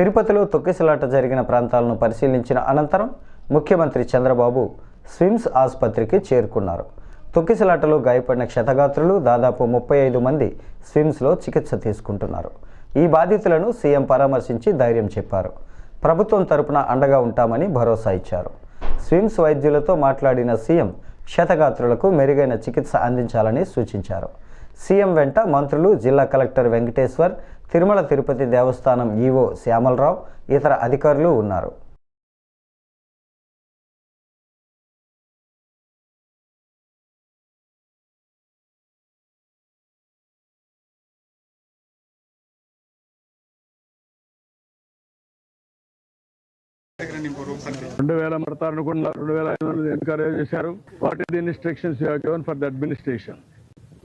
తిరుపతిలో తొక్కిసలాట జరిగిన ప్రాంతాలను పరిశీలించిన అనంతరం ముఖ్యమంత్రి చంద్రబాబు స్విమ్స్ ఆసుపత్రికి చేరుకున్నారు. తొక్కిసలాటలో గాయపడిన క్షతగాత్రులు దాదాపు ముప్పై ఐదు మంది స్విమ్స్లో చికిత్స తీసుకుంటున్నారు. ఈ బాధితులను సీఎం పరామర్శించి ధైర్యం చెప్పారు. ప్రభుత్వం తరపున అండగా ఉంటామని భరోసా ఇచ్చారు. స్విమ్స్ వైద్యులతో మాట్లాడిన సీఎం క్షతగాత్రులకు మెరుగైన చికిత్స అందించాలని సూచించారు. సీఎం వెంట మంత్రులు జిల్లా కలెక్టర్ వెంకటేశ్వర్ తిరుమల తిరుపతి దేవస్థానం ఈవో శ్యామలరావు ఇతర అధికారులు ఉన్నారు. రెండు వేల మడతారు రెండు వేల ఐదు వందలు ఎన్కరేజ్ చేశారు? What is the instructions you given for the administration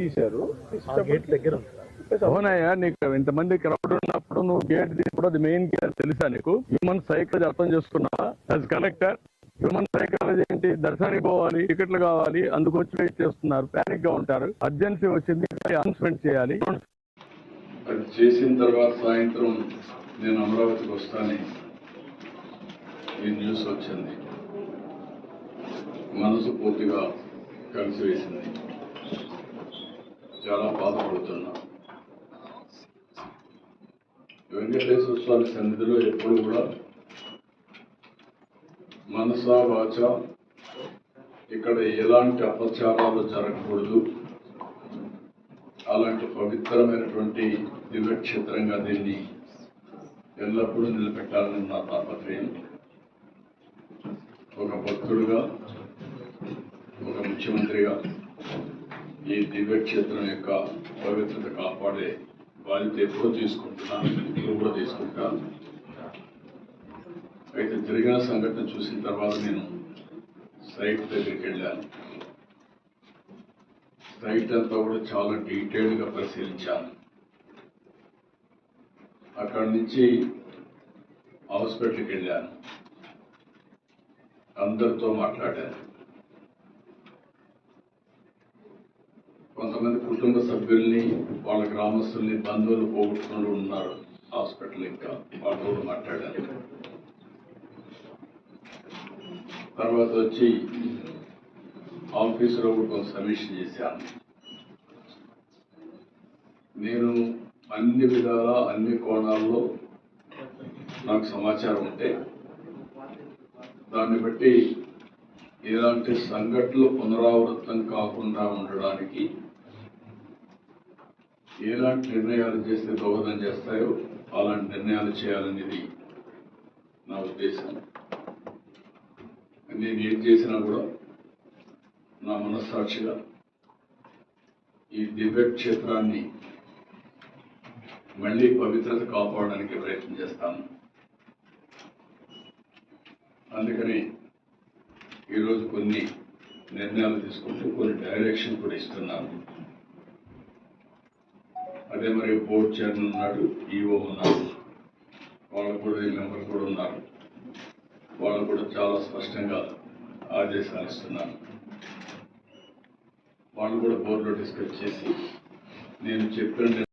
తీశారు. గేట్ దగ్గర అవునయ్యా నీకు ఇంతమంది క్రౌడ్ ఉన్నప్పుడు నువ్వు గేట్ తీసుకోవడం అది మెయిన్ గేట్ తెలుసా నీకు? హ్యూమన్ సైకాలజీ అర్థం చేసుకున్నావా? యాజ్ కలెక్టర్ హ్యూమన్ సైకాలజీ ఏంటి? దర్శనానికి పోవాలి టికెట్లు కావాలి అందుకు వచ్చి వెయిట్ చేస్తున్నారు ప్యానిక్గా ఉంటారు. అర్జెన్సీ వచ్చింది అనౌన్స్మెంట్ చేయాలి. అది చేసిన తర్వాత సాయంత్రం నేను అమరావతికి వస్తానని ఈ న్యూస్ వచ్చింది. మనసు పూర్తిగా కలిసి వేసింది చాలా బాధపడుతున్నాం. వెంకటేశ్వర స్వామి సన్నిధిలో ఎప్పుడు కూడా మనసా వాచ ఇక్కడ ఎలాంటి అపచారాలు జరగకూడదు. అలాంటి పవిత్రమైనటువంటి దివ్యక్షేత్రంగా దీన్ని ఎల్లప్పుడూ నిలబెట్టాలని నా తాపత్రయం. ఒక భక్తుడుగా ఒక ముఖ్యమంత్రిగా ఈ దివ్యక్షేత్రం యొక్క పవిత్రత కాపాడే బాధ్యత ఎప్పుడూ తీసుకుంటున్నాను ఇప్పుడు కూడా తీసుకుంటాను. అయితే జరిగిన సంఘటన చూసిన తర్వాత నేను సైట్ దగ్గరికి వెళ్ళాను. సైట్ అంతా కూడా చాలా డీటెయిల్డ్గా పరిశీలించాను. అక్కడి నుంచి హాస్పిటల్కి వెళ్ళాను. అందరితో మాట్లాడాను. కొంతమంది కుటుంబ సభ్యుల్ని వాళ్ళ గ్రామస్తుల్ని బంధువులు పోగొట్టుకుని ఉన్నారు హాస్పిటల్ ఇంకా. వాళ్ళతో కూడా తర్వాత వచ్చి ఆఫీసులో కూడా కొంత సమీక్ష చేశాను. నేను అన్ని విధాల అన్ని కోణాల్లో నాకు సమాచారం ఉంటే దాన్ని బట్టి ఇలాంటి సంఘటనలు పునరావృతం కాకుండా ఉండడానికి ఎలాంటి నిర్ణయాలు చేస్తే దోహదం చేస్తాయో అలాంటి నిర్ణయాలు చేయాలనేది నా ఉద్దేశం. నేను ఏం చేసినా కూడా నా మనస్సాక్షిగా ఈ దివ్య క్షేత్రాన్ని మళ్ళీ పవిత్రత కాపాడడానికి ప్రయత్నం చేస్తాను. అందుకని ఈరోజు కొన్ని నిర్ణయాలు తీసుకుంటూ కొన్ని డైరెక్షన్ కూడా ఇస్తున్నాను. అదే మరి బోర్డు చైర్మన్ ఉన్నాడు ఈఓ ఉన్నారు. వాళ్ళు కూడా ఈ మెంబర్ కూడా ఉన్నారు. వాళ్ళు కూడా చాలా స్పష్టంగా ఆదేశాలు ఇస్తున్నారు వాళ్ళు కూడా బోర్డులో డిస్కస్ చేసి నేను చెప్పిన